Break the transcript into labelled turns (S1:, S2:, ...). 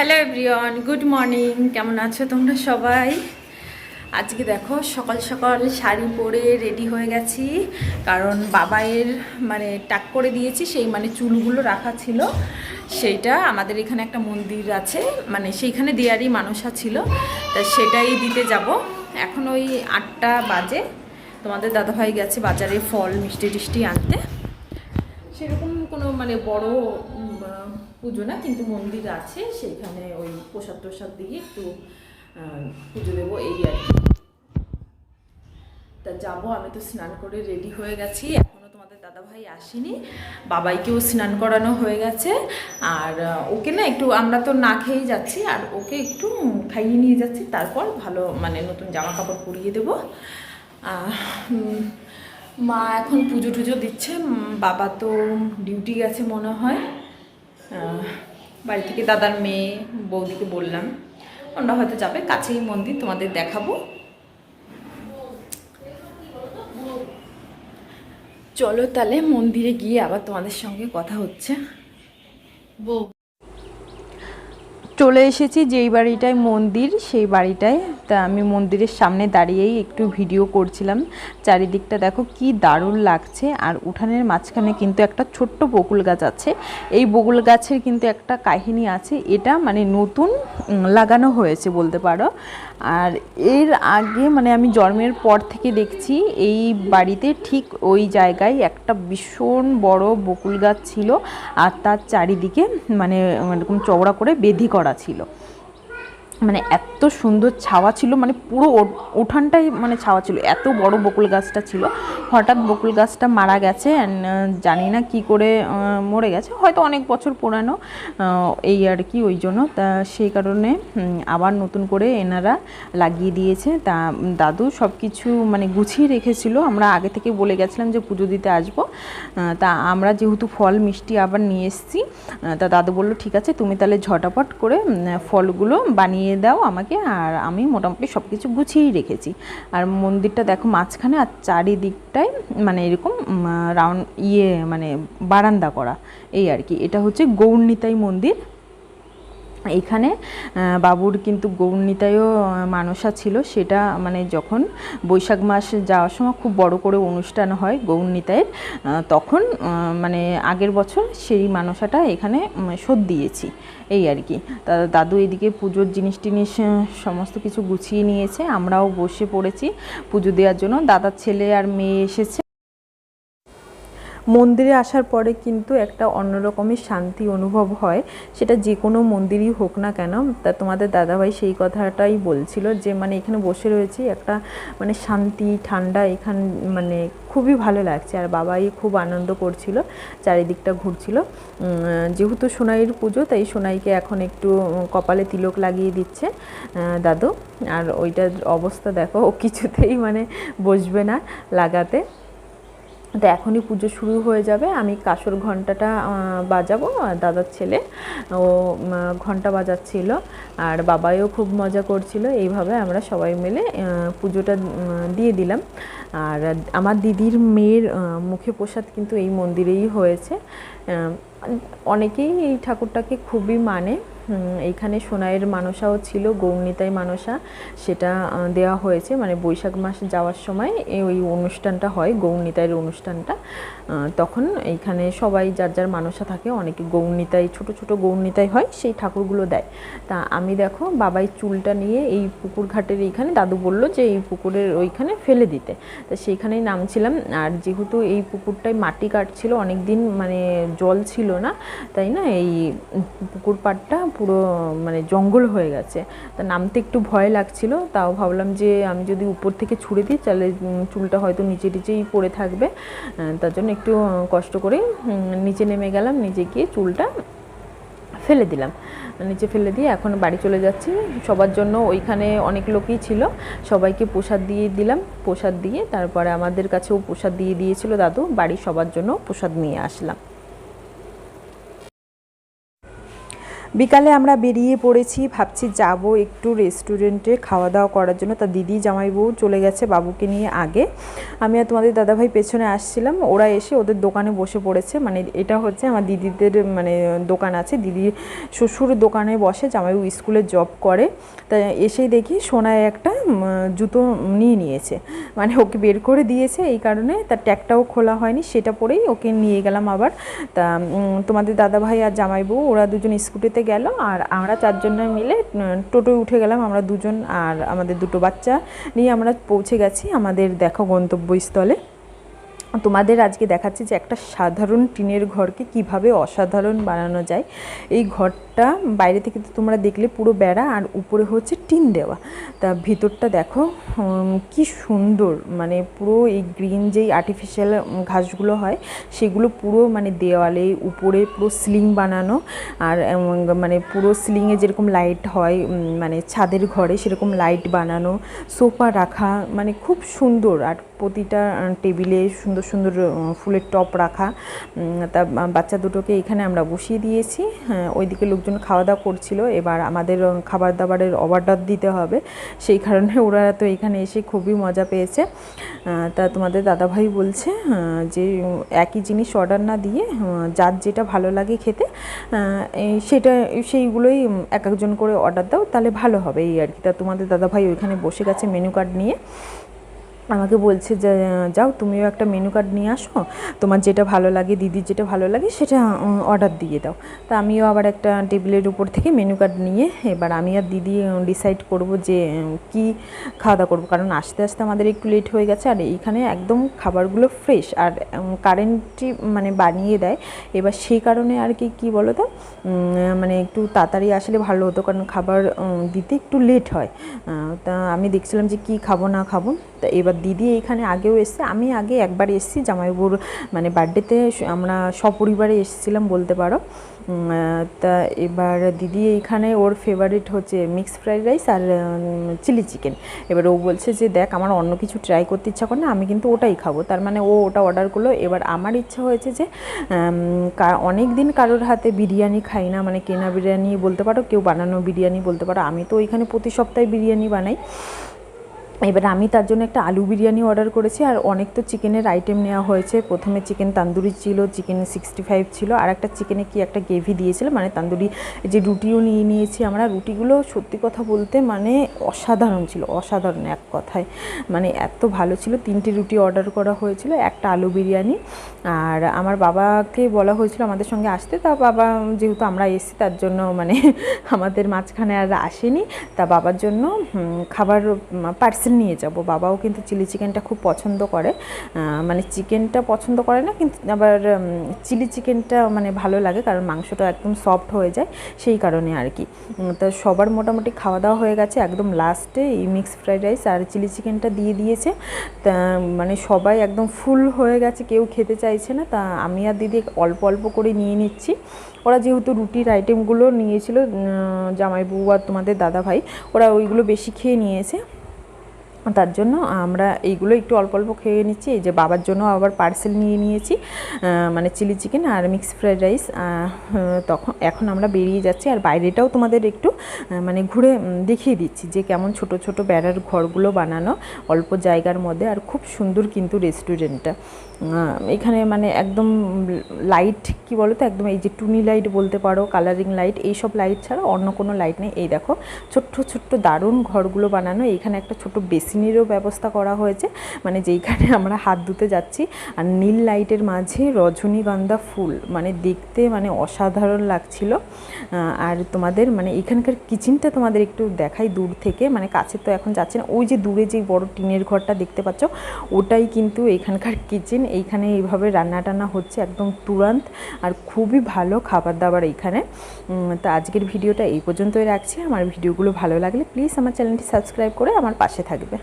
S1: Hello everyone good morning কেমন আছো তোমরা সবাই? আজকে দেখো, সকাল সকাল শাড়ি পরে রেডি হয়ে গেছি। কারণ বাবাইয়ের মানে টাক করে দিয়েছি, সেই মানে চুলগুলো রাখা ছিল। সেইটা আমাদের এখানে একটা মন্দির আছে মানে সেইখানে দেয়ারই মানুষা ছিল। তা সেটাই দিতে যাব। এখন ওই আটটা বাজে। তোমাদের দাদাভাই গেছে বাজারে ফল, মিষ্টি টিষ্টি আনতে। সেরকম কোনো মানে বড় পুজো না, কিন্তু মন্দির আছে, সেইখানে ওই প্রসাদ টোসাদ দিয়ে একটু পুজো দেবো, এই আর কি। তা যাব, আমি তো স্নান করে রেডি হয়ে গেছি, এখনও তোমাদের দাদাভাই আসেনি, বাবাইকেও স্নান করানো হয়ে গেছে, আর ওকে না একটু, আমরা তো না খেয়েই যাচ্ছি, আর ওকে একটু খাইয়ে নিয়ে যাচ্ছি, তারপর ভালো মানে নতুন জামা কাপড় পরিয়ে দেবো। মা এখন পুজো টুজো দিচ্ছে বাবা তো ডিউটি গেছে মনে হয়। বাড়ি থেকে দাদার মেয়ে, বৌদিকে বললাম ওরা হয়তো যাবে, কাছেই মন্দির, তোমাদের দেখাবো। চলো তাহলে মন্দিরে গিয়ে আবার তোমাদের সঙ্গে কথা হচ্ছে।
S2: বউ।
S1: চলে এসেছি যেই বাড়িটায় মন্দির, সেই বাড়িটায়। তা আমি মন্দিরের সামনে দাঁড়িয়েই একটু ভিডিও করছিলাম। চারিদিকটা দেখো কি দারুণ লাগছে। আর উঠানের মাঝখানে কিন্তু একটা ছোট্ট বকুল গাছ আছে। এই বকুল গাছের কিন্তু একটা কাহিনী আছে। এটা মানে নতুন লাগানো হয়েছে বলতে পারো। আর এর আগে মানে আমি জন্মের পর থেকে দেখছি এই বাড়িতে ঠিক ওই জায়গায় একটা ভীষণ বড় বকুল গাছ ছিল আর তার চারিদিকে মানে এরকম চওড়া করে বেধি করা ছিল। মানে এত সুন্দর ছাওয়া ছিল মানে পুরো উঠানটাই মানে ছাওয়া ছিল। এত বড় বকুল গাছটা ছিল। হঠাৎ বকুল গাছটা মারা গেছে অ্যান্ড জানি না কি করে মরে গেছে। হয়তো অনেক বছর পুরানো এই আর কি, ওই জন্য। তা সেই কারণে আবার নতুন করে এনারা লাগিয়ে দিয়েছে। তা দাদু সব কিছু মানে গুছিয়ে রেখেছিল। আমরা আগে থেকে বলে গেছিলাম যে পুজো দিতে আসব। তা আমরা যেহেতু ফল, মিষ্টি আবার নিয়ে এসেছি তা দাদু বলল, ঠিক আছে, তুমি তাহলে ঝটাপট করে ফলগুলো বানিয়ে দাও আমাকে, আর আমি মোটামুটি সব কিছু গুছিয়েই রেখেছি। আর মন্দিরটা দেখো মাঝখানে আর চারিদিকটায় মানে এরকম রাউন্ড ইয়ে মানে বারান্দা করা। এই আর কি, এটা হচ্ছে গৌরনিতাই মন্দির। আহ, বাবুর কিন্তু গৌরনিতায়ও আহ, মানসা ছিল। সেটা মানে যখন বৈশাখ মাস যাওয়ার সময় খুব বড় করে অনুষ্ঠান হয় গৌরনিতায়ের আহ, তখন মানে আগের বছর সেই মানসাটা এখানে শোধ দিয়েছি। এই আর কি। তা দাদু এদিকে পুজোর জিনিস টিনিস সমস্ত কিছু গুছিয়ে নিয়েছে। আমরাও বসে পড়েছি পুজো দেওয়ার জন্য। দাদার ছেলে আর মেয়ে এসেছে। মন্দিরে আসার পরে কিন্তু একটা অন্যরকমের শান্তি অনুভব হয়। সেটা যে কোনো মন্দিরই হোক না কেন, তা তোমাদের দাদাভাই সেই কথাটাই বলছিল যে মানে এখানে বসে রয়েছি, একটা মানে শান্তি, ঠান্ডা, এখান মানে খুবই ভালো লাগছে। আর বাবাই খুব আনন্দ করছিল, চারিদিকটা ঘুরছিল। যেহেতু সোনাইয়ের পুজো, তাই সোনাইকে এখন একটু কপালে তিলক লাগিয়ে দিচ্ছে দাদু। আর ওইটার অবস্থা দেখো, ও কিছুতেই মানে বসবে না লাগাতে। তো এখনই পুজো শুরু হয়ে যাবে। আমি কাসর ঘন্টাটা বাজাবো, আর দাদার ছেলে, ও ঘণ্টা বাজাচ্ছিল। আর বাবাইও খুব মজা করছিল। এইভাবে আমরা সবাই মিলে পুজোটা দিয়ে দিলাম। আর আমার দিদির মেয়ের মুখে প্রসাদ কিন্তু এই মন্দিরেই হয়েছে। অনেকেই এই ঠাকুরটাকে খুবই মানে। এইখানে সোনাইয়ের মানসাও ছিল গৌরনিতাই মানসা। সেটা দেওয়া হয়েছে মানে বৈশাখ মাস যাওয়ার সময় ওই অনুষ্ঠানটা হয় গৌরনিতাইয়ের অনুষ্ঠানটা। তখন এইখানে সবাই যার যার মানসা থাকে, অনেকে গৌরনিতাই ছোট ছোট গৌরনিতাই হয়, সেই ঠাকুরগুলো দেয়। তা আমি দেখো, বাবাই চুলটা নিয়ে এই পুকুর ঘাটের এইখানে, দাদু বলল যে এই পুকুরের ওইখানে ফেলে দিতে। তা সেইখানেই নামছিলাম, আর যেহেতু এই পুকুরটায় মাটি কাটছিল অনেক দিন মানে জল ছিল না, তাই না, এই পুকুর পাড়টা পুরো মানে জঙ্গল হয়ে গেছে। তা নামতে একটু ভয় লাগছিল, তাও ভাবলাম যে আমি যদি উপর থেকে ছুঁড়ে দিই, তাহলে চুলটা হয়তো নিচে নিচেই পড়ে থাকবে। তার জন্য একটু কষ্ট করে নিচে নেমে গেলাম, নিচে গিয়ে চুলটা ফেলে দিলাম। নিচে ফেলে দিয়ে এখন বাড়ি চলে যাচ্ছি। সবার জন্য ওইখানে অনেক লোকই ছিল, সবাইকে প্রসাদ দিয়ে দিলাম। প্রসাদ দিয়ে তারপরে আমাদের কাছেও প্রসাদ দিয়ে দিয়েছিল দাদু বাড়ি সবার জন্য প্রসাদ নিয়ে আসলাম। বিকালে আমরা বেরিয়ে পড়েছি, ভাবছি যাব একটু রেস্টুরেন্টে খাওয়া দাওয়া করার জন্য। তা দিদি, জামাইবউ চলে গেছে বাবুকে নিয়ে আগে। আমি আর তোমাদের দাদাভাই পেছনে আসছিলাম। ওরা এসে ওদের দোকানে বসে পড়েছে। মানে এটা হচ্ছে আমার দিদিদের মানে দোকান আছে। দিদি শ্বশুর দোকানে বসে জামাইবু স্কুলে জব করে। তা এসেই দেখি সোনায় একটা জুতো নিয়ে নিয়েছে। মানে ওকে বের করে দিয়েছে এই কারণে। তার ট্যাগটাও খোলা হয়নি, সেটা পরেই ওকে নিয়ে গেলাম আবার। তা তোমাদের দাদাভাই আর জামাইবউ, ওরা দুজন স্কুটিতে গেল আর আমরা চারজনে মিলে টোটোয় উঠে গেলাম আমরা দুজন আর আমাদের দুটো বাচ্চা নিয়ে আমরা পৌঁছে গেছি আমাদের দেখো গন্তব্যস্থলে। তোমাদের আজকে দেখাচ্ছি যে একটা সাধারণ টিনের ঘরকে কীভাবে অসাধারণ বানানো যায়। এই ঘরটা বাইরে থেকে তো তোমরা দেখলে পুরো বেড়া আর উপরে হচ্ছে টিন দেওয়া। তা ভিতরটা দেখো কি সুন্দর মানে পুরো এই গ্রিন যেই আর্টিফিশিয়াল ঘাসগুলো হয় সেগুলো পুরো মানে দেওয়ালে উপরে পুরো সিলিং বানানো আর মানে পুরো সিলিংয়ে যেরকম লাইট হয় মানে ছাদের ঘরে সেরকম লাইট বানানো সোফা রাখা মানে খুব সুন্দর আর প্রতিটা টেবিলে সুন্দর সুন্দর ফুলের টপ রাখা। তা বাচ্চা দুটোকে এখানে আমরা বসিয়ে দিয়েছি হ্যাঁ, ওইদিকে লোকজন খাওয়া দাওয়া করছিল, এবার আমাদের খাবার দাবারের অর্ডার দিতে হবে। সেই কারণে ওরা তো এখানে এসে খুবই মজা পেয়েছে। তা তোমাদের দাদাভাই বলছে যে, একই জিনিস অর্ডার না দিয়ে যার যেটা ভালো লাগে খেতে সেটা, সেইগুলোই এক একজন করে অর্ডার দাও, তাহলে ভালো হবে এই আর কি। তা তোমাদের দাদাভাই ওইখানে বসে গেছে মেনু কার্ড নিয়ে। আমাকে বলছে যে যাও তুমিও একটা মেনু কার্ড নিয়ে আসো। তোমার যেটা ভালো লাগে, দিদির যেটা ভালো লাগে, সেটা অর্ডার দিয়ে দাও। তা আমিও আবার একটা টেবিলের উপর থেকে মেনু কার্ড নিয়ে, এবার আমি আর দিদি ডিসাইড করব যে কি খাওয়া দাওয়া করব। কারণ আস্তে আস্তে আমাদের একটু লেট হয়ে গেছে, আর এইখানে একদম খাবারগুলো ফ্রেশ আর কারেন্টই মানে বানিয়ে দেয়। এবার সেই কারণে আর কি, কী বলো তো মানে একটু তাড়াতাড়ি আসলে ভালো হতো। কারণ খাবার দিতে একটু লেট হয়। তা আমি দেখছিলাম যে কি খাব, না খাব। তা এবার দিদি এইখানে আগেও এসছে, আমি আগে একবার এসেছি জামাইবুর মানে বার্থডেতে আমরা সপরিবারে এসেছিলাম বলতে পারো। তা এবার দিদি এইখানে ওর ফেভারিট হচ্ছে মিক্স ফ্রাইড রাইস আর চিলি চিকেন এবার ও বলছে যে, দেখ, আমার অন্য কিছু ট্রাই করতে ইচ্ছা করে না, আমি কিন্তু ওটাই খাব। তার মানে ও ওটা অর্ডার করল। এবার আমার ইচ্ছা হয়েছে যে অনেক দিন কারোর হাতে বিরিয়ানি খাই না মানে কেনা বিরিয়ানি বলতে পারো, কেউ বানানো বিরিয়ানি বলতে পারো। আমি তো ওইখানে প্রতি সপ্তাহে বিরিয়ানি বানাই। এবার আমি তার জন্য একটা আলু বিরিয়ানি অর্ডার করেছি, আর অনেক তো চিকেনের আইটেম নেওয়া হয়েছে। প্রথমে চিকেন তান্দুরি ছিল, চিকেন সিক্সটি ফাইভ ছিল, আর একটা চিকেনে কি একটা গ্রেভি দিয়েছিল মানে তান্দুরি যে রুটিও নিয়ে নিয়েছি আমরা। রুটিগুলো সত্যি কথা বলতে মানে অসাধারণ ছিল, অসাধারণ এক কথায়। মানে এত ভালো ছিল, তিনটে রুটি অর্ডার করা হয়েছিল, একটা আলু বিরিয়ানি। আর আমার বাবাকে বলা হয়েছিল আমাদের সঙ্গে আসতে, তা বাবা যেহেতু আমরা এসেছি, তার জন্য মানে আমাদের মাঝখানে আর আসেনি। তা বাবার জন্য খাবার পার্সেল নিয়ে যাব। বাবাও কিন্তু চিলি চিকেনটা খুব পছন্দ করে। মানে চিকেনটা পছন্দ করে না কিন্তু আবার চিলি চিকেনটা মানে ভালো লাগে কারণ মাংসটা একদম সফট হয়ে যায় সেই কারণে আর কি। তা সবার মোটামুটি খাওয়া দাওয়া হয়ে গেছে একদম লাস্টে এই মিক্স ফ্রাইড রাইস আর চিলি চিকেনটা দিয়ে দিয়েছে। তা মানে সবাই একদম ফুল হয়ে গেছে কেউ খেতে চাইছে না তা আমি আর দিদি অল্প অল্প করে নিয়ে নিচ্ছি। ওরা যেহেতু রুটির আইটেমগুলো নিয়েছিল উম, জামাইবউ আর তোমাদের দাদা ভাই ওরা ওইগুলো বেশি খেয়ে নিয়েছে। তার জন্য আমরা এইগুলো একটু অল্প অল্প খেয়ে নিচ্ছি। এই যে বাবার জন্য আবার পার্সেল নিয়ে নিয়েছি মানে চিলি চিকেন আর মিক্স ফ্রাইড রাইস। তখন, এখন আমরা বেরিয়ে যাচ্ছি আর বাইরেটাও তোমাদের একটু মানে ঘুরে দেখিয়ে দিচ্ছি যে কেমন ছোট ছোট বেড়ার ঘরগুলো বানানো অল্প জায়গার মধ্যে আর খুব সুন্দর কিন্তু রেস্টুরেন্টটা। এখানে মানে একদম লাইট, কি বলো তো একদম এই যে টুনি লাইট বলতে পারো, কালারিং লাইট, এইসব লাইট ছাড়া অন্য কোনো লাইট নেই। এই দেখো, ছোট্ট ছোট্ট দারুণ ঘরগুলো বানানো। এইখানে একটা ছোট বেসিনেরও ব্যবস্থা করা হয়েছে। মানে যেইখানে আমরা হাত ধুতে যাচ্ছি আর নীল লাইটের মাঝে রজনীগন্ধা ফুল মানে দেখতে মানে অসাধারণ লাগছিল। আর তোমাদের মানে এখানকার কিচেনটা তোমাদের একটু দেখাই দূর থেকে। মানে কাছে তো এখন যাচ্ছে না। ওই যে দূরে যে বড় টিনের ঘরটা দেখতে পাচ্ছ, ওটাই কিন্তু এখানকার কিচেন এইখানে এইভাবে রান্না টান্না হচ্ছে একদম তুরান্ত আর খুবই ভালো খাবার দাবার এইখানে তো আজকের ভিডিওটা এই পর্যন্তই রাখছি। আমার ভিডিওগুলো ভালো লাগলে প্লিজ আমার চ্যানেলটি সাবস্ক্রাইব করে আমার পাশে থাকবে।